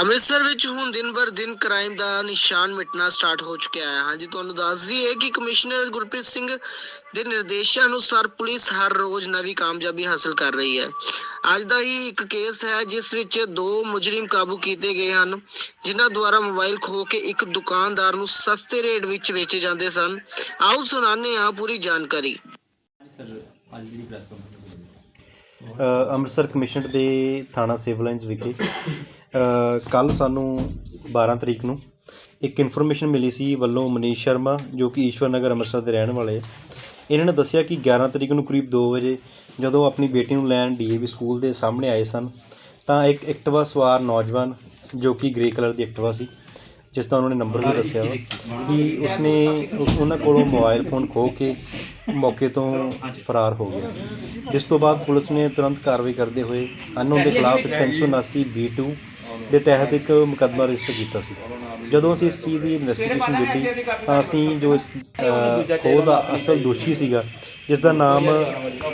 ਅੰਮ੍ਰਿਤਸਰ ਵਿੱਚ ਹੁਣ ਦਿਨ ਬਰ ਦਿਨ ਕ੍ਰਾਈਮ ਦਾ ਨਿਸ਼ਾਨ ਮਿਟਣਾ ਸਟਾਰਟ ਹੋ ਚੁੱਕਿਆ ਹੈ। ਹਾਂਜੀ ਤੁਹਾਨੂੰ ਦੱਸ ਦਈਏ ਕਿ ਕਮਿਸ਼ਨਰ ਗੁਰਪ੍ਰੀਤ ਸਿੰਘ ਦੇ ਨਿਰਦੇਸ਼ਾਂ ਅਨੁਸਾਰ ਪੁਲਿਸ ਹਰ ਰੋਜ਼ ਨਵੀਂ ਕਾਮਯਾਬੀ ਹਾਸਲ ਕਰ ਰਹੀ ਹੈ। ਅੱਜ ਦਾ ਹੀ ਇੱਕ ਕੇਸ ਹੈ ਜਿਸ ਵਿੱਚ ਦੋ ਮੁਜਰਮ ਕਾਬੂ ਕੀਤੇ ਗਏ ਹਨ ਜਿਨ੍ਹਾਂ ਦੁਆਰਾ ਮੋਬਾਈਲ ਖੋ ਕੇ ਇੱਕ ਦੁਕਾਨਦਾਰ ਨੂੰ ਸਸਤੇ ਰੇਟ ਵਿੱਚ ਵੇਚੇ ਜਾਂਦੇ ਸਨ। ਆਓ ਸੁਣਾਉਂਦੇ ਹਾਂ ਪੂਰੀ ਜਾਣਕਾਰੀ। ਸਰ ਅੱਜ ਪ੍ਰੈਸ ਅੰਮ੍ਰਿਤਸਰ ਕਮਿਸ਼ਨਰ ਦੇ ਥਾਣਾ ਸਿਵਲ ਲਾਈਨਸ ਵਿਖੇ ਕੱਲ ਸਾਨੂੰ 12 ਤਰੀਕ ਨੂੰ ਇੱਕ ਇਨਫੋਰਮੇਸ਼ਨ ਮਿਲੀ ਸੀ ਵੱਲੋਂ ਮਨੀਸ਼ ਸ਼ਰਮਾ ਜੋ ਕਿ ਈਸ਼ਵਰ ਨਗਰ ਅੰਮ੍ਰਿਤਸਰ ਦੇ ਰਹਿਣ ਵਾਲੇ। ਇਹਨਾਂ ਨੇ ਦੱਸਿਆ ਕਿ 11 ਤਰੀਕ ਨੂੰ ਕਰੀਬ 2 ਵਜੇ ਜਦੋਂ ਆਪਣੀ ਬੇਟੀ ਨੂੰ ਲੈਣ ਡੀਏਵੀ ਸਕੂਲ ਦੇ ਸਾਹਮਣੇ ਆਏ ਸਨ ਤਾਂ ਇੱਕ ਐਕਟਿਵਾ ਸਵਾਰ ਨੌਜਵਾਨ ਜੋ ਕਿ ਗ੍ਰੇ ਕਲਰ ਦੀ ਐਕਟਿਵਾ ਸੀ ਜਿਸ ਦਾ ਉਹਨਾਂ ਨੇ ਨੰਬਰ ਵੀ ਦੱਸਿਆ ਕਿ ਉਸਨੇ ਉਸ- ਉਹਨਾਂ ਕੋਲੋਂ ਮੋਬਾਈਲ ਫੋਨ ਖੋਹ ਕੇ ਮੌਕੇ ਤੋਂ ਫਰਾਰ ਹੋ ਗਿਆ ਜਿਸ ਤੋਂ ਬਾਅਦ ਪੁਲਿਸ ਨੇ ਤੁਰੰਤ ਕਾਰਵਾਈ ਕਰਦੇ ਹੋਏ ਅਨਨੋਨ ਦੇ ਖਿਲਾਫ 379 B2 ਦੇ ਤਹਿਤ ਇੱਕ ਮੁਕੱਦਮਾ ਰਜਿਸਟਰ ਕੀਤਾ ਸੀ। ਜਦੋਂ ਅਸੀਂ ਇਸ ਚੀਜ਼ ਦੀ ਇਨਵੈਸਟੀਗੇਸ਼ਨ ਕੀਤੀ ਤਾਂ ਅਸੀਂ ਜੋ ਇਸ ਖੋਹ ਦਾ ਅਸਲ ਦੋਸ਼ੀ ਸੀਗਾ ਜਿਸ ਦਾ ਨਾਮ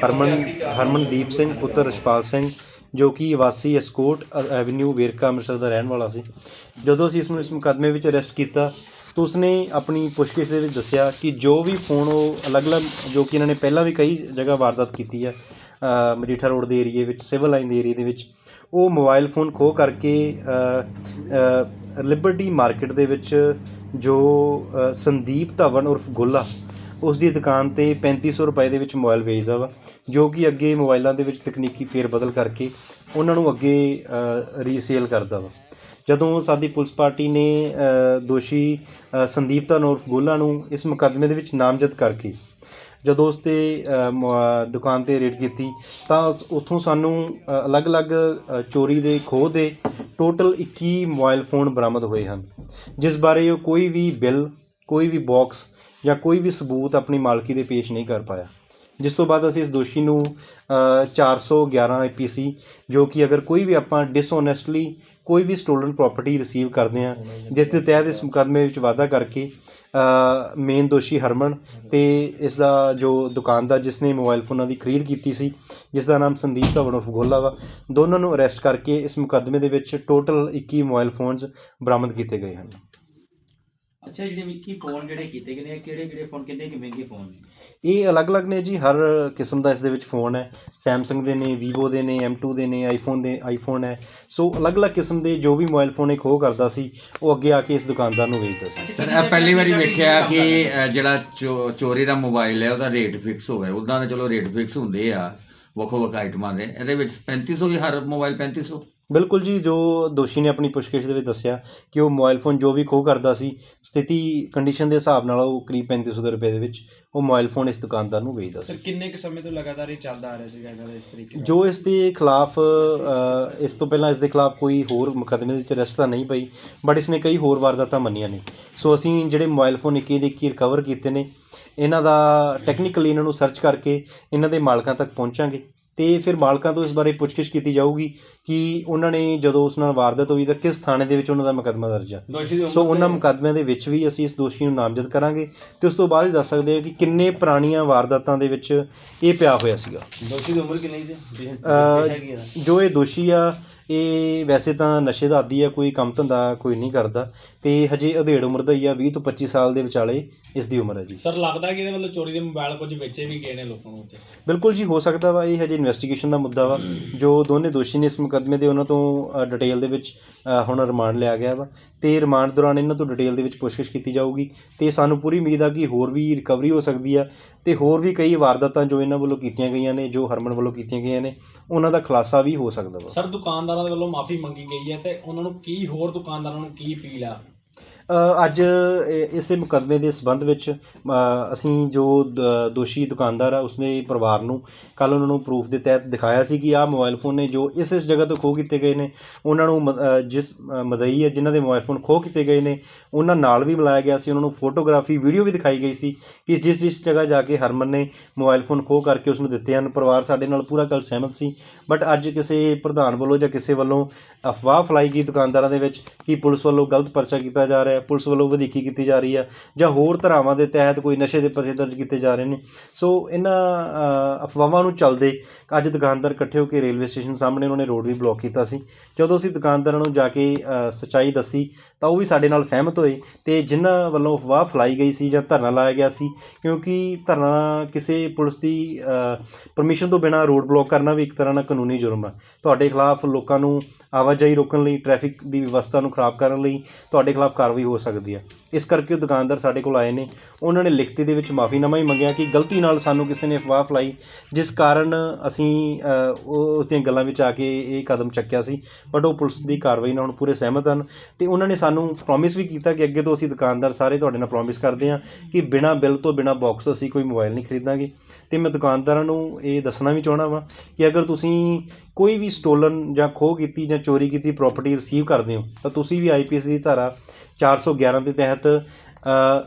ਹਰਮਨ ਹਰਮਨਦੀਪ ਸਿੰਘ ਪੁੱਤਰ ਰਛਪਾਲ ਸਿੰਘ ਜੋ ਕਿ ਵਾਸੀ ਐਸਕੋਟ ਐਵਨਿਊ ਵੇਰਕਾ ਅੰਮ੍ਰਿਤਸਰ ਦਾ ਰਹਿਣ ਵਾਲਾ ਸੀ। ਜਦੋਂ ਅਸੀਂ ਇਸ ਨੂੰ ਇਸ ਮੁਕੱਦਮੇ ਵਿੱਚ ਅਰੈਸਟ ਕੀਤਾ ਤਾਂ ਉਸਨੇ ਆਪਣੀ ਪੁੱਛਗਿੱਛ ਦੇ ਵਿੱਚ ਦੱਸਿਆ ਕਿ ਜੋ ਵੀ ਫੋਨ ਉਹ ਅਲੱਗ-ਅਲੱਗ ਜੋ ਕਿ ਇਹਨਾਂ ਨੇ ਪਹਿਲਾਂ ਵੀ ਕਈ ਜਗ੍ਹਾ ਵਾਰਦਾਤ ਕੀਤੀ ਹੈ ਮਜੀਠਾ ਰੋਡ ਦੇ ਏਰੀਏ ਵਿੱਚ ਸਿਵਲ ਲਾਈਨ ਦੇ ਏਰੀਏ ਦੇ ਵਿੱਚ। ਉਹ ਮੋਬਾਈਲ ਫੋਨ ਖੋਹ ਕਰਕੇ ਲਿਬਰਟੀ ਮਾਰਕੀਟ ਦੇ ਵਿੱਚ ਜੋ ਸੰਦੀਪ ਧਵਨ ਉਰਫ ਗੋਲਾ ਉਸ ਦੀ ਦੁਕਾਨ ਤੇ ਪੈਂਤੀ ਸੌ ਰੁਪਏ ਦੇ ਵਿੱਚ ਮੋਬਾਈਲ ਵੇਚਦਾ ਵਾ, ਜੋ ਕਿ ਅੱਗੇ ਮੋਬਾਈਲਾਂ ਦੇ ਵਿੱਚ ਤਕਨੀਕੀ ਫੇਰ ਬਦਲ ਕਰਕੇ ਉਹਨਾਂ ਨੂੰ ਅੱਗੇ ਰੀਸੇਲ ਕਰਦਾ ਵਾ। ਜਦੋਂ ਸਾਡੀ ਪੁਲਿਸ ਪਾਰਟੀ ਨੇ ਦੋਸ਼ੀ ਸੰਦੀਪ ਧਵਨ ਉਰਫ ਗੋਲਾ ਨੂੰ ਇਸ ਮੁਕੱਦਮੇ ਦੇ ਵਿੱਚ ਨਾਮਜ਼ਦ ਕਰਕੇ ਜਦੋਂ ਉਸ ਤੇ ਅ, ਦੁਕਾਨ ਤੇ ਰੇਡ ਕੀਤੀ ਤਾਂ ਉਸ- ਉੱਥੋਂ ਸਾਨੂੰ ਅਲੱਗ-ਅਲੱਗ ਚੋਰੀ ਦੇ ਖੋਹ ਦੇ ਟੋਟਲ 21 ਮੋਬਾਈਲ ਫੋਨ ਬਰਾਮਦ ਹੋਏ ਹਨ। ਜਿਸ ਬਾਰੇ ਉਹ ਕੋਈ ਵੀ ਬਿੱਲ ਕੋਈ ਵੀ ਬੋਕਸ ਜਾਂ ਕੋਈ ਵੀ ਸਬੂਤ ਆਪਣੀ ਮਾਲਕੀ ਦੇ ਪੇਸ਼ ਨਹੀਂ ਕਰ ਪਾਇਆ। ਜਿਸ ਤੋਂ ਬਾਅਦ ਅਸੀਂ ਇਸ ਦੋਸ਼ੀ ਨੂੰ ਚਾਰ ਸੌ ਅ, 411 ਸੀ ਜੋ ਕਿ ਅਗਰ ਕੋਈ ਵੀ ਆਪਾਂ ਡਿਸਓਨੈਸਟਲੀ ਕੋਈ ਵੀ ਸਟੋਲਨ ਪ੍ਰੋਪਰਟੀ ਰਿਸੀਵ ਕਰਦੇ ਹਾਂ ਜਿਸ ਦੇ ਤਹਿਤ ਇਸ ਮੁਕੱਦਮੇ ਵਿੱਚ ਵਾਅਦਾ ਕਰਕੇ ਮੇਨ ਦੋਸ਼ੀ ਹਰਮਨ ਤੇ ਇਸ ਦਾ ਜੋ ਦੁਕਾਨਦਾਰ ਜਿਸ ਨੇ ਮੋਬਾਈਲ ਫੋਨਾਂ ਦੀ ਖਰੀਦ ਕੀਤੀ ਸੀ ਜਿਸ ਦਾ ਨਾਮ ਸੰਦੀਪ ਧਵਨ ਉਰਫ ਗੋਲਾ ਵਾ ਦੋਨਾਂ ਨੂੰ ਅਰੈਸਟ ਕਰਕੇ ਇਸ ਮੁਕੱਦਮੇ ਦੇ ਵਿੱਚ ਟੋਟਲ 21 ਮੋਬਾਈਲ ਫੋਨਸ ਬਰਾਮਦ ਕੀਤੇ ਗਏ ਹਨ। ਅੱਛਾ ਜਿਹੜੇ ਵਿੱਕੀ ਫੋਨ ਜਿਹੜੇ ਕੀਤੇ ਗਏ ਨੇ ਕਿਹੜੇ ਕਿਹੜੇ ਫੋਨ ਕਿੰਨੇ ਕਿ ਮਹਿੰਗੇ ਫੋਨ ਨੇ? ਇਹ ਅਲੱਗ-ਅਲੱਗ ਨੇ ਜੀ ਹਰ ਕਿਸਮ ਦਾ ਇਸ ਦੇ ਵਿੱਚ ਫੋਨ ਹੈ। ਸੈਮਸੰਗ ਦੇ ਨੇ ਵੀਵੋ ਦੇ ਨੇ M2 ਦੇ ਨੇ ਆਈਫੋਨ ਦੇ ਆਈਫੋਨ ਹੈ। ਸੋ ਅਲੱਗ-ਅਲੱਗ ਕਿਸਮ ਦੇ ਜੋ ਵੀ ਮੋਬਾਈਲ ਫੋਨ ਇਹ ਖੋਹ ਕਰਦਾ ਸੀ ਉਹ ਅੱਗੇ ਆ ਕੇ ਇਸ ਦੁਕਾਨਦਾਰ ਨੂੰ ਵੇਚਦਾ ਸੀ। ਸਰ ਇਹ ਪਹਿਲੀ ਵਾਰੀ ਵੇਖਿਆ ਕਿ ਅ, ਜਿਹੜਾ ਚੋ- ਚੋਰੀ ਦਾ ਮੋਬਾਈਲ ਹੈ ਉਹਦਾ ਰੇਟ ਫਿਕਸ ਹੋਵੇ ਉਦਾਂ ਦੇ ਚਲੋ ਰੇਟ ਫਿਕਸ ਹੁੰਦੇ ਆ ਵੱਖੋ ਵੱਖ ਆਈਟਮਾਂ ਦੇ। ਇਹਦੇ ਵਿੱਚ 3500 ਹੀ ਹਰ ਮੋਬਾਈਲ 3500 ਬਿਲਕੁਲ ਜੀ ਜੋ ਦੋਸ਼ੀ ਨੇ ਆਪਣੀ ਪੁੱਛਗਿੱਛ ਦੇ ਵਿੱਚ ਦੱਸਿਆ ਕਿ ਉਹ ਮੋਬਾਈਲ ਫੋਨ ਜੋ ਵੀ ਖੋਹ ਕਰਦਾ ਸੀ ਸਥਿਤੀ ਕੰਡੀਸ਼ਨ ਦੇ ਹਿਸਾਬ ਨਾਲ ਉਹ ਕਰੀਬ 3500 ਦੇ ਰੁਪਏ ਦੇ ਵਿੱਚ ਉਹ ਮੋਬਾਈਲ ਫੋਨ ਇਸ ਦੁਕਾਨਦਾਰ ਨੂੰ ਵੇਚਦਾ ਸੀ। ਸਰ ਕਿੰਨੇ ਕੁ ਸਮੇਂ ਤੋਂ ਲਗਾਤਾਰ ਇਹ ਚੱਲਦਾ ਆ ਰਿਹਾ ਸੀਗਾ ਇਹਨਾਂ ਦਾ ਇਸ ਤਰੀਕੇ ਨਾਲ? ਜੋ ਇਸ ਦੇ ਖਿਲਾਫ ਅ, ਇਸ ਤੋਂ ਪਹਿਲਾਂ ਇਸ ਦੇ ਖਿਲਾਫ ਕੋਈ ਹੋਰ ਮੁਕੱਦਮੇ ਦੇ ਵਿੱਚ ਅਰੈਸਟ ਤਾਂ ਨਹੀਂ ਪਈ ਬਟ ਇਸਨੇ ਕਈ ਹੋਰ ਵਾਰਦਾਤਾਂ ਮੰਨੀਆਂ ਨੇ। ਸੋ ਅਸੀਂ ਜਿਹੜੇ ਮੋਬਾਈਲ ਫੋਨ ਇੱਕ ਦੇ ਇੱਕ ਰਿਕਵਰ ਕੀਤੇ ਨੇ ਇਹਨਾਂ ਦਾ ਟੈਕਨੀਕਲੀ ਇਹਨਾਂ ਨੂੰ ਸਰਚ ਕਰਕੇ ਇਹਨਾਂ ਦੇ ਮਾਲਕਾਂ ਤੱਕ ਪਹੁੰਚਾਂਗੇ। ਤੇ ਫਿਰ ਮਾਲਕਾਂ ਤੋਂ ਇਸ ਬਾਰੇ ਪੁੱਛਗਿੱਛ ਕੀਤੀ ਜਾਊਗੀ ਕਿ ਉਹਨਾਂ ਨੇ ਜਦੋਂ ਉਸ ਨਾਲ ਵਾਰਦਾਤ ਹੋਈ ਤਾਂ ਕਿਸ ਥਾਣੇ ਦੇ ਵਿੱਚ ਉਹਨਾਂ ਦਾ ਮੁਕੱਦਮਾ ਦਰਜ ਆ। ਸੋ ਉਹਨਾਂ ਮੁਕੱਦਮਿਆਂ ਦੇ ਵਿੱਚ ਵੀ ਅਸੀਂ ਇਸ ਦੋਸ਼ੀ ਨੂੰ ਨਾਮਜ਼ਦ ਕਰਾਂਗੇ ਤੇ ਉਸ ਤੋਂ ਬਾਅਦ ਹੀ ਦੱਸ ਸਕਦੇ ਹਾਂ ਕਿ ਕਿੰਨੇ ਪੁਰਾਣੀਆਂ ਵਾਰਦਾਤਾਂ ਦੇ ਵਿੱਚ ਇਹ ਪਿਆ ਹੋਇਆ ਸੀਗਾ। ਦੋਸ਼ੀ ਦੀ ਉਮਰ ਕਿੰਨੀ ਅਹ ਜੋ ਇਹ ਦੋਸ਼ੀ ਆ ਇਹ ਵੈਸੇ ਤਾਂ ਨਸ਼ੇ ਦਾ ਆਦੀ ਆ ਕੋਈ ਕੰਮ ਧੰਦਾ ਕੋਈ ਨਹੀਂ ਕਰਦਾ ਤੇ ਹਜੇ ਅਧੇੜ ਉਮਰ ਦਾ ਹੀ ਆ 20 ਤੋਂ 25 ਸਾਲ ਦੇ ਵਿਚਾਲੇ ਇਸ ਦੀ ਉਮਰ ਹੈ ਜੀ। ਸਰ ਲੱਗਦਾ ਕਿ ਇਹਦੇ ਵੱਲੋਂ ਚੋਰੀ ਦੇ ਮੋਬਾਈਲ ਕੁਝ ਵੇਚੇ ਵੀ ਗਏ ਨੇ ਲੋਕਾਂ ਨੂੰ ਬਿਲਕੁਲ ਜੀ ਹੋ ਸਕਦਾ ਵਾ ਇਹ ਹਜੇ ਇਨਵੈਸਟੀਗੇਸ਼ਨ ਦਾ ਮੁੱਦਾ ਵਾ ਜੋ ਦੋਨੇ ਦੋਸ਼ੀ ਨੇ ਇਸ ਮੁਕੱਦਮੇ ਦੇ ਉਹਨਾਂ ਤੋਂ ਡਿਟੇਲ ਦੇ ਵਿੱਚ ਹੁਣ ਰਿਮਾਂਡ ਲਿਆ ਗਿਆ ਵਾ। ਤੇ ਰਿਮਾਂਡ ਦੌਰਾਨ ਇਹਨਾਂ ਤੋਂ ਡਿਟੇਲ ਦੇ ਵਿੱਚ ਪੁੱਛਗਿੱਛ ਕੀਤੀ ਜਾਊਗੀ। ਤੇ ਸਾਨੂੰ ਪੂਰੀ ਉਮੀਦ ਆ ਕਿ ਹੋਰ ਵੀ ਰਿਕਵਰੀ ਹੋ ਸਕਦੀ ਆ। ਤੇ ਹੋਰ ਵੀ ਕਈ ਵਾਰਦਾਤਾਂ ਜੋ ਇਹਨਾਂ ਵੱਲੋਂ ਕੀਤੀਆਂ ਗਈਆਂ ਨੇ ਜੋ ਹਰਮਨ ਵੱਲੋਂ ਕੀਤੀਆਂ ਗਈਆਂ ਨੇ ਉਹਨਾਂ ਦਾ ਖੁਲਾਸਾ ਵੀ ਹੋ ਸਕਦਾ ਵਾ। ਸਰ ਦੁਕਾਨਦਾਰਾਂ ਦੇ ਵੱਲੋਂ ਮਾਫੀ ਮੰਗੀ ਗਈ ਹੈ ਤੇ ਉਹਨਾਂ ਨੂੰ ਕੀ ਹੋਰ ਦੁਕਾਨਦਾਰਾਂ ਨੂੰ ਕੀ ਅਪੀਲ ਆ? ਅੱਜ ਇਸੇ ਮੁਕੱਦਮੇ ਦੇ ਸੰਬੰਧ ਵਿੱਚ ਅਸੀਂ ਜੋ ਦ- ਦੋਸ਼ੀ ਦੁਕਾਨਦਾਰ ਆ, ਉਸਨੇ ਪਰਿਵਾਰ ਨੂੰ ਕੱਲ੍ਹ ਉਹਨਾਂ ਨੂੰ ਪ੍ਰੂਫ ਦੇ ਤਹਿਤ ਦਿਖਾਇਆ ਸੀ ਕਿ ਆਹ ਮੋਬਾਈਲ ਫੋਨ ਨੇ ਜੋ ਇਸ ਇਸ ਜਗ੍ਹਾ ਤੋਂ ਖੋਹ ਕੀਤੇ ਗਏ ਨੇ, ਉਹਨਾਂ ਨੂੰ ਮ- ਜਿਸ ਮਦਈ ਹੈ, ਜਿਨ੍ਹਾਂ ਦੇ ਮੋਬਾਈਲ ਫੋਨ ਖੋਹ ਕੀਤੇ ਗਏ ਨੇ, ਉਹਨਾਂ ਨਾਲ ਵੀ ਮਿਲਾਇਆ ਗਿਆ ਸੀ, ਉਹਨਾਂ ਨੂੰ ਫੋਟੋਗ੍ਰਾਫੀ ਵੀਡੀਓ ਵੀ ਦਿਖਾਈ ਗਈ ਸੀ ਕਿ ਜਿਸ ਜਿਸ ਜਗ੍ਹਾ ਜਾ ਕੇ ਹਰਮਨ ਨੇ ਮੋਬਾਈਲ ਫੋਨ ਖੋਹ ਕਰਕੇ ਉਸ ਨੂੰ ਦਿੱਤੇ ਹਨ। ਪਰਿਵਾਰ ਸਾਡੇ ਨਾਲ ਪੂਰਾ ਗੱਲ ਸਹਿਮਤ ਸੀ ਬਟ ਅੱਜ ਕਿਸੇ ਪ੍ਰਧਾਨ ਵੱਲੋਂ ਜਾਂ ਕਿਸੇ ਵੱਲੋਂ ਅਫਵਾਹ ਫੈਲਾਈ ਗਈ ਦੁਕਾਨਦਾਰਾਂ ਦੇ ਵਿੱਚ ਕਿ ਪੁਲਿਸ ਵੱਲੋਂ ਗਲਤ ਪਰਚਾ ਕੀਤਾ ਜਾ ਰਿਹਾ ਹੈ, ਪੁਲਿਸ ਵੱਲੋਂ ਵਧੀਕੀ ਕੀਤੀ ਜਾ ਰਹੀ ਹੈ ਜਾਂ ਹੋਰ ਧਾਰਾਵਾਂ ਦੇ ਤਹਿਤ ਕੋਈ ਨਸ਼ੇ ਦੇ ਪਰਚੇ ਦਰਜ ਕੀਤੇ ਜਾ ਰਹੇ ਨੇ। ਸੋ ਇਹਨਾਂ ਅਫਵਾਹਾਂ ਨੂੰ ਚੱਲਦੇ ਅੱਜ ਦੁਕਾਨਦਾਰ ਇਕੱਠੇ ਹੋ ਕੇ ਰੇਲਵੇ ਸਟੇਸ਼ਨ ਸਾਹਮਣੇ ਉਹਨਾਂ ਨੇ ਰੋਡ ਵੀ ਬਲੌਕ ਕੀਤਾ ਸੀ। ਜਦੋਂ ਅਸੀਂ ਦੁਕਾਨਦਾਰਾਂ ਨੂੰ ਜਾ ਕੇ ਸੱਚਾਈ ਦੱਸੀ ਤਾਂ ਉਹ ਵੀ ਸਾਡੇ ਨਾਲ ਸਹਿਮਤ ਹੋਏ ਅਤੇ ਜਿਨ੍ਹਾਂ ਵੱਲੋਂ ਅਫਵਾਹ ਫੈਲਾਈ ਗਈ ਸੀ ਜਾਂ ਧਰਨਾ ਲਾਇਆ ਗਿਆ ਸੀ, ਕਿਉਂਕਿ ਧਰਨਾ ਕਿਸੇ ਪੁਲਿਸ ਦੀ ਪਰਮਿਸ਼ਨ ਤੋਂ ਬਿਨਾਂ ਰੋਡ ਬਲੋਕ ਕਰਨਾ ਵੀ ਇੱਕ ਤਰ੍ਹਾਂ ਨਾਲ ਕਾਨੂੰਨੀ ਜੁਰਮ ਆ। ਤੁਹਾਡੇ ਖਿਲਾਫ ਲੋਕਾਂ ਨੂੰ ਆਵਾਜਾਈ ਰੋਕਣ ਲਈ ਟ੍ਰੈਫਿਕ ਦੀ ਵਿਵਸਥਾ ਨੂੰ ਖਰਾਬ ਕਰਨ ਲਈ ਤੁਹਾਡੇ ਖਿਲਾਫ ਕਾਰਵਾਈ ਹੋ ਸਕਦੀ ਹੈ ਇਸ ਕਰਕੇ ਉਹ ਦੁਕਾਨਦਾਰ ਸਾਡੇ ਕੋਲ ਆਏ ਨੇ। ਉਹਨਾਂ ਨੇ ਲਿਖਤੀ ਦੇ ਵਿੱਚ ਮਾਫੀਨਾਮਾ ਹੀ ਮੰਗਿਆ ਕਿ ਗਲਤੀ ਨਾਲ ਸਾਨੂੰ ਕਿਸੇ ਨੇ ਅਫਵਾਹ ਫੈਲਾਈ, ਜਿਸ ਕਾਰਨ ਅਸੀਂ ਉਹ, ਉਸ ਦੀਆਂ ਗੱਲਾਂ ਵਿੱਚ ਆ ਕੇ ਇਹ ਕਦਮ ਚੱਕਿਆ ਸੀ, ਬਟ ਉਹ ਪੁਲਿਸ ਦੀ ਕਾਰਵਾਈ ਨਾਲ ਹੁਣ ਪੂਰੇ ਸਹਿਮਤ ਹਨ ਅਤੇ ਉਹਨਾਂ ਨੇ ਸਾਨੂੰ ਪ੍ਰੋਮਿਸ ਵੀ ਕੀਤਾ ਕਿ ਅੱਗੇ ਤੋਂ ਅਸੀਂ ਦੁਕਾਨਦਾਰ ਸਾਰੇ ਤੁਹਾਡੇ ਨਾਲ ਪ੍ਰੋਮਿਸ ਕਰਦੇ ਹਾਂ ਕਿ ਬਿਨਾ ਬਿੱਲ ਤੋਂ, ਬਿਨਾ ਬਾਕਸ ਤੋਂ ਅਸੀਂ ਕੋਈ ਮੋਬਾਈਲ ਨਹੀਂ ਖਰੀਦਾਂਗੇ। ਤੇ ਮੈਂ ਦੁਕਾਨਦਾਰਾਂ ਨੂੰ ਇਹ ਦੱਸਣਾ ਵੀ ਚਾਹਣਾ ਵਾਂ ਕਿ ਅਗਰ ਤੁਸੀਂ ਕੋਈ ਵੀ ਸਟੋਲਨ ਜਾਂ ਖੋਹ ਕੀਤੀ ਜਾਂ ਚੋਰੀ ਕੀਤੀ ਪ੍ਰਾਪਰਟੀ ਰਿਸੀਵ ਕਰਦੇ ਹੋ, ਤਾਂ ਤੁਸੀਂ ਵੀ ਆਈਪੀਐਸ ਦੀ ਧਾਰਾ 411 ਦੇ ਤਹਿਤ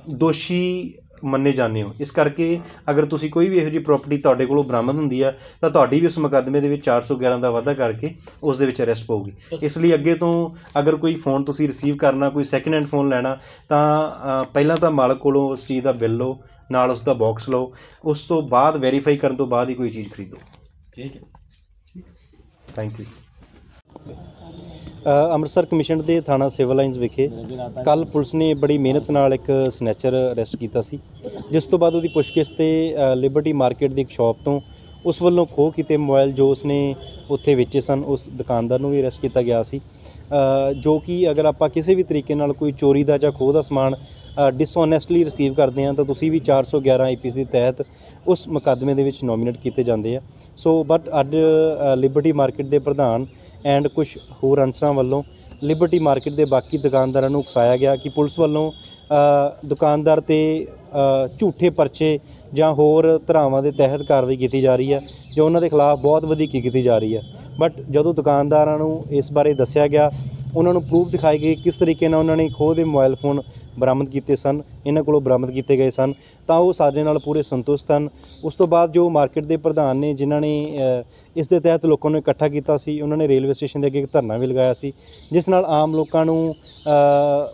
ਦੋਸ਼ੀ ਮੰਨੇ ਜਾਂਦੇ ਹੋ। ਇਸ ਕਰਕੇ ਅਗਰ ਤੁਸੀਂ ਕੋਈ ਵੀ ਇਹੋ ਜਿਹੀ ਪ੍ਰਾਪਰਟੀ ਤੁਹਾਡੇ ਕੋਲੋਂ ਬਰਾਮਦ ਹੁੰਦੀ ਹੈ ਤਾਂ ਤੁਹਾਡੀ ਵੀ ਉਸ ਮੁਕੱਦਮੇ ਦੇ ਵਿੱਚ 411 ਦਾ ਵਾਅਦਾ ਕਰਕੇ ਉਸ ਦੇ ਵਿੱਚ ਅਰੈਸਟ ਪਊਗੀ। ਇਸ ਲਈ ਅੱਗੇ ਤੋਂ ਅਗਰ ਕੋਈ ਫੋਨ ਤੁਸੀਂ ਰਿਸੀਵ ਕਰਨਾ ਕੋਈ ਸੈਕਿੰਡ ਹੈਂਡ ਫੋਨ ਲੈਣਾ ਤਾਂ ਪਹਿਲਾਂ ਤਾਂ ਮਾਲਕ ਕੋਲੋਂ ਉਸ ਚੀਜ਼ ਦਾ ਬਿੱਲ ਲਓ ਨਾਲ ਉਸ ਦਾ ਬਾਕਸ ਲਓ ਉਸ ਤੋਂ ਬਾਅਦ ਵੈਰੀਫਾਈ ਕਰਨ ਤੋਂ ਬਾਅਦ ਹੀ ਕੋਈ ਚੀਜ਼ ਖਰੀਦੋ। ਠੀਕ ਹੈ। ਥੈਂਕ ਯੂ ਅੰਮ੍ਰਿਤਸਰ ਕਮਿਸ਼ਨ ਦੇ ਥਾਣਾ ਸਿਵਲ ਲਾਈਨਸ ਵਿਖੇ ਕੱਲ ਪੁਲਿਸ ਨੇ ਬੜੀ ਮਿਹਨਤ ਨਾਲ ਇੱਕ ਸਨੈਚਰ ਅਰੈਸਟ ਕੀਤਾ ਸੀ ਜਿਸ ਤੋਂ ਬਾਅਦ ਉਹਦੀ ਪੁੱਛਗਿੱਛ ਤੇ ਅ, ਲਿਬਰਟੀ ਮਾਰਕੀਟ ਦੀ ਇੱਕ ਸ਼ਾਪ ਤੋਂ ਉਸ ਵੱਲੋਂ ਖੋਹ ਕੀਤੇ ਮੋਬਾਈਲ ਜੋ ਉਸਨੇ ਉੱਥੇ ਵੇਚੇ ਸਨ, ਉਸ ਦੁਕਾਨਦਾਰ ਨੂੰ ਵੀ ਅਰੈਸਟ ਕੀਤਾ ਗਿਆ ਸੀ। ਜੋ ਕਿ ਅਗਰ ਆਪਾਂ ਕਿਸੇ ਵੀ ਤਰੀਕੇ ਨਾਲ ਕੋਈ ਚੋਰੀ ਦਾ ਜਾਂ ਖੋਹ ਦਾ ਸਮਾਨ ਡਿਸਓਨੈਸਟਲੀ ਰਿਸੀਵ ਕਰਦੇ ਹਾਂ, ਤਾਂ ਤੁਸੀਂ ਵੀ 411 ਆਈਪੀਸੀ ਦੇ ਤਹਿਤ ਉਸ ਮੁਕੱਦਮੇ ਦੇ ਵਿੱਚ ਨੋਮੀਨੇਟ ਕੀਤੇ ਜਾਂਦੇ ਆ। ਸੋ ਬਟ ਅੱਜ ਲਿਬਰਟੀ ਮਾਰਕੀਟ ਦੇ ਪ੍ਰਧਾਨ ਐਂਡ ਕੁਝ ਹੋਰ ਅਨਸਰਾਂ ਵੱਲੋਂ ਲਿਬਰਟੀ ਮਾਰਕੀਟ ਦੇ ਬਾਕੀ ਦੁਕਾਨਦਾਰਾਂ ਨੂੰ ਉਕਸਾਇਆ ਗਿਆ ਕਿ ਪੁਲਿਸ ਵੱਲੋਂ ਦੁਕਾਨਦਾਰ ਤੇ ਝੂਠੇ ਪਰਚੇ ਜਾਂ ਹੋਰ ਧਰਾਵਾਂ ਦੇ ਤਹਿਤ ਕਾਰਵਾਈ ਕੀਤੀ ਜਾ ਰਹੀ ਹੈ, ਜੋ ਉਹਨਾਂ ਦੇ ਖਿਲਾਫ ਬਹੁਤ ਵਧੀਕੀ ਕੀਤੀ ਜਾ ਰਹੀ ਹੈ। ਬਟ ਜਦੋਂ ਦੁਕਾਨਦਾਰਾਂ ਨੂੰ ਇਸ ਬਾਰੇ ਦੱਸਿਆ ਗਿਆ ਉਹਨਾਂ ਨੂੰ ਪ੍ਰੂਫ ਦਿਖਾਏ ਗਏ ਕਿਸ ਤਰੀਕੇ ਨਾਲ ਉਹਨਾਂ ਨੇ ਖੋਹ ਦੇ ਮੋਬਾਈਲ ਫੋਨ ਬਰਾਮਦ ਕੀਤੇ ਸਨ, ਇਹਨਾਂ ਕੋਲੋਂ ਬਰਾਮਦ ਕੀਤੇ ਗਏ ਸਨ। ਤਾਂ ਉਹ ਸਾਡੇ ਨਾਲ ਪੂਰੇ ਸੰਤੁਸ਼ਟ ਹਨ। ਉਸ ਤੋਂ ਬਾਅਦ ਜੋ ਮਾਰਕੀਟ ਦੇ ਪ੍ਰਧਾਨ ਨੇ ਜਿਨ੍ਹਾਂ ਨੇ ਇਸ ਦੇ ਤਹਿਤ ਲੋਕਾਂ ਨੂੰ ਇਕੱਠਾ ਕੀਤਾ ਸੀ, ਉਹਨਾਂ ਨੇ ਰੇਲਵੇ ਸਟੇਸ਼ਨ ਦੇ ਅੱਗੇ ਇੱਕ ਧਰਨਾ ਵੀ ਲਗਾਇਆ ਸੀ, ਜਿਸ ਨਾਲ ਆਮ ਲੋਕਾਂ ਨੂੰ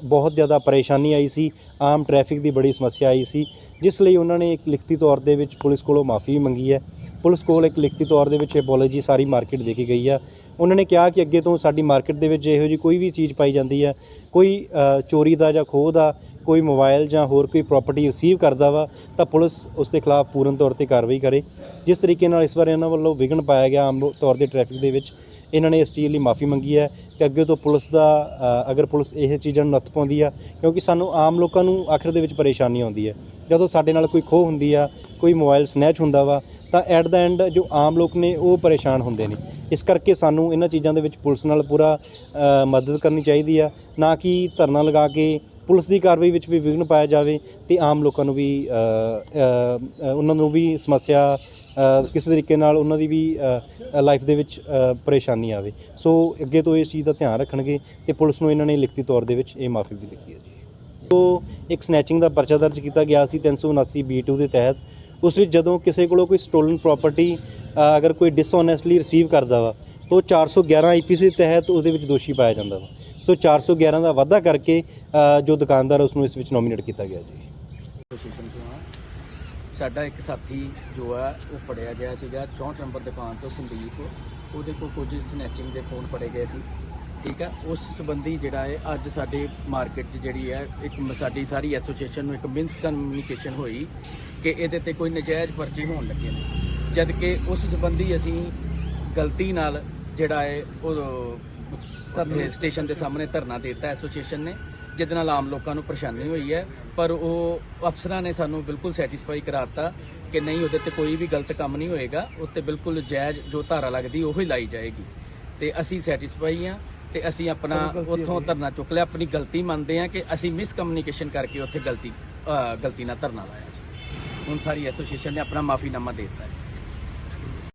ਬਹੁਤ ਜ਼ਿਆਦਾ ਪਰੇਸ਼ਾਨੀ ਆਈ ਸੀ, ਆਮ ਟ੍ਰੈਫਿਕ ਦੀ ਬੜੀ ਸਮੱਸਿਆ ਆਈ ਸੀ। ਜਿਸ ਲਈ ਉਹਨਾਂ ਨੇ ਇੱਕ ਲਿਖਤੀ ਤੌਰ ਦੇ ਵਿੱਚ ਪੁਲਿਸ ਕੋਲੋਂ ਮਾਫੀ ਮੰਗੀ ਹੈ। ਪੁਲਿਸ ਕੋਲ ਇੱਕ ਲਿਖਤੀ ਤੌਰ ਦੇ ਵਿੱਚ ਅਪੋਲੋਜੀ ਸਾਰੀ ਮਾਰਕੀਟ ਦੇ ਕੇ ਗਈ ਆ। ਉਹਨਾਂ ਨੇ ਕਿਹਾ ਕਿ ਅੱਗੇ ਤੋਂ ਸਾਡੀ ਮਾਰਕੀਟ ਦੇ ਵਿੱਚ ਇਹੋ ਜਿਹੀ ਕੋਈ ਵੀ ਚੀਜ਼ ਪਾਈ ਜਾਂਦੀ ਹੈ ਕੋਈ ਚੋਰੀ ਦਾ ਜਾਂ ਖੋਹ ਦਾ, ਕੋਈ ਮੋਬਾਈਲ ਜਾਂ ਹੋਰ ਕੋਈ ਪ੍ਰਾਪਰਟੀ ਰਿਸੀਵ ਕਰਦਾ ਵਾ, ਤਾਂ ਪੁਲਿਸ ਉਸ ਦੇ ਖਿਲਾਫ ਪੂਰਨ ਤੌਰ ਤੇ ਕਾਰਵਾਈ ਕਰੇ। ਜਿਸ ਤਰੀਕੇ ਨਾਲ ਇਸ ਵਾਰ ਇਹਨਾਂ ਵੱਲੋਂ ਵਿਘਨ ਪਾਇਆ ਗਿਆ ਆਮ ਲੋ- ਤੌਰ ਤੇ ਟ੍ਰੈਫਿਕ ਦੇ ਵਿੱਚ, ਇਹਨਾਂ ਨੇ ਇਸ ਚੀਜ਼ ਲਈ ਮਾਫੀ ਮੰਗੀ ਹੈ ਕਿ ਅੱਗੇ ਤੋਂ ਪੁਲਿਸ ਦਾ ਅਗਰ ਪੁਲਿਸ ਇਹ ਚੀਜ਼ਾਂ ਨੂੰ ਨੱਥ ਪਾਉਂਦੀ ਆ, ਕਿਉਂਕਿ ਸਾਨੂੰ ਆਮ ਲੋਕਾਂ ਨੂੰ ਆਖਰ ਦੇ ਵਿੱਚ ਪਰੇਸ਼ਾਨੀ ਆਉਂਦੀ ਹੈ। ਜਦੋਂ ਸਾਡੇ ਨਾਲ ਕੋਈ ਖੋਹ ਹੁੰਦੀ ਆ, ਕੋਈ ਮੋਬਾਈਲ ਸਨੈਚ ਹੁੰਦਾ ਵਾ, ਤਾਂ ਐਟ ਦਾ ਐਂਡ ਜੋ ਆਮ ਲੋਕ ਨੇ ਉਹ ਪਰੇਸ਼ਾਨ ਹੁੰਦੇ ਨੇ। ਇਸ ਕਰਕੇ ਸਾਨੂੰ ਇਹਨਾਂ ਚੀਜ਼ਾਂ ਦੇ ਵਿੱਚ ਪੁਲਿਸ ਨਾਲ ਪੂਰਾ ਮਦਦ ਕਰਨੀ ਚਾਹੀਦੀ ਆ, ਨਾ ਕਿ ਧਰਨਾ ਲਗਾ ਕੇ ਪੁਲਿਸ ਦੀ ਕਾਰਵਾਈ ਵਿੱਚ ਵੀ ਵਿਘਨ ਪਾਇਆ ਜਾਵੇ ਤੇ ਆਮ ਲੋਕਾਂ ਨੂੰ ਵੀ ਉਹਨਾਂ ਨੂੰ ਵੀ ਸਮੱਸਿਆ ਕਿਸੇ ਤਰੀਕੇ ਨਾਲ ਉਹਨਾਂ ਦੀ ਵੀ ਲਾਈਫ ਦੇ ਵਿੱਚ ਪਰੇਸ਼ਾਨੀ ਆਵੇ। ਸੋ ਅੱਗੇ ਤੋਂ ਇਸ ਚੀਜ਼ ਦਾ ਧਿਆਨ ਰੱਖਣਗੇ ਤੇ ਪੁਲਿਸ ਨੂੰ ਇਹਨਾਂ ਨੇ ਲਿਖਤੀ ਤੌਰ ਦੇ ਵਿੱਚ ਇਹ ਮਾਫੀ ਵੀ ਦਿੱਤੀ ਹੈ ਜੀ। ਸੋ ਇੱਕ ਸਨੈਚਿੰਗ ਦਾ ਪਰਚਾ ਦਰਜ ਕੀਤਾ ਗਿਆ ਸੀ 379 B2 ਦੇ ਤਹਿਤ, ਉਸ ਵਿੱਚ ਜਦੋਂ ਕਿਸੇ ਕੋਲੋਂ ਕੋਈ ਸਟੋਲਨ ਪ੍ਰਾਪਰਟੀ ਅਗਰ ਕੋਈ ਡਿਸਓਨੈਸਟਲੀ ਰਿਸੀਵ ਕਰਦਾ ਵਾ, ਤਾਂ ਉਹ 411 ਆਈਪੀਸੀ ਦੇ ਤਹਿਤ ਉਹਦੇ ਵਿੱਚ ਦੋਸ਼ੀ ਪਾਇਆ ਜਾਂਦਾ ਵਾ। ਸੋ 411 ਦਾ ਵਾਧਾ ਕਰਕੇ ਜੋ ਦੁਕਾਨਦਾਰ ਉਸ ਨੂੰ ਇਸ ਵਿੱਚ ਨੋਮੀਨੇਟ ਕੀਤਾ ਗਿਆ ਜੀ। ਐਸੋਸੀਏਸ਼ਨ ਹਾਂ ਸਾਡਾ ਇੱਕ ਸਾਥੀ ਜੋ ਆ, ਉਹ ਫੜਿਆ ਗਿਆ ਸੀਗਾ 64 ਨੰਬਰ ਦੁਕਾਨ ਤੋਂ ਸੰਦੀਪ। ਉਹਦੇ ਕੋਲ ਕੁਝ ਸਨੈਚਿੰਗ ਦੇ ਫੋਨ ਫੜੇ ਗਏ ਸੀ। ਠੀਕ ਹੈ ਉਸ ਸੰਬੰਧੀ ਜਿਹੜਾ ਹੈ ਅੱਜ ਸਾਡੇ ਮਾਰਕੀਟ 'ਚ ਜਿਹੜੀ ਹੈ ਇੱਕ ਸਾਡੀ ਸਾਰੀ ਐਸੋਸੀਏਸ਼ਨ ਨੂੰ ਇੱਕ ਮਿੰਸ ਕਮਿਊਨੀਕੇਸ਼ਨ ਹੋਈ ਕਿ ਇਹਦੇ ਤੇ ਕੋਈ ਨਜਾਇਜ਼ ਪਰਚੇ ਹੋਣ ਲੱਗੇ ਨੇ। ਜਦ ਕਿ ਉਸ ਸੰਬੰਧੀ ਅਸੀਂ ਗਲਤੀ ਨਾਲ ਜਿਹੜਾ ਹੈ ਉਹ ਧਰਨੇ ਸਟੇਸ਼ਨ ਦੇ ਸਾਹਮਣੇ ਧਰਨਾ ਦਿੱਤਾ ਐਸੋਸੀਏਸ਼ਨ ਨੇ ਜਿਹਦੇ ਨਾਲ ਆਮ ਲੋਕਾਂ ਨੂੰ ਪਰੇਸ਼ਾਨੀ ਹੋਈ ਹੈ। ਪਰ ਉਹ ਅਫਸਰਾਂ ਨੇ ਸਾਨੂੰ ਬਿਲਕੁਲ ਸੈਟੀਸਫਾਈ ਕਰਾਤਾ ਕਿ ਨਹੀਂ ਉਹਦੇ ਤੇ ਕੋਈ ਵੀ ਗਲਤ ਕੰਮ ਨਹੀਂ ਹੋਏਗਾ। ਉੱਤੇ ਬਿਲਕੁਲ ਜਾਇਜ਼ ਜੋ ਧਾਰਾ ਲੱਗਦੀ ਉਹੀ ਲਾਈ ਜਾਏਗੀ। ਤੇ ਅਸੀਂ ਸੈਟੀਸਫਾਈ ਹਾਂ। ਤੇ ਅਸੀਂ ਆਪਣਾ ਉੱਥੋਂ ਧਰਨਾ ਚੁੱਕ ਲਿਆ ਆਪਣੀ ਗਲਤੀ ਮੰਨਦੇ ਹਾਂ ਕਿ ਅਸੀਂ ਮਿਸ ਕਮਿਊਨੀਕੇਸ਼ਨ ਕਰਕੇ ਉੱਥੇ ਗਲਤੀ ਗਲਤੀ ਨਾਲ ਧਰਨਾ ਲਾਇਆ ਸੀ। ਹੁਣ ਸਾਰੀ ਐਸੋਸੀਏਸ਼ਨ ਨੇ ਆਪਣਾ ਮਾਫੀਨਾਮਾ ਦੇ ਦਿੱਤਾ ਹੈ।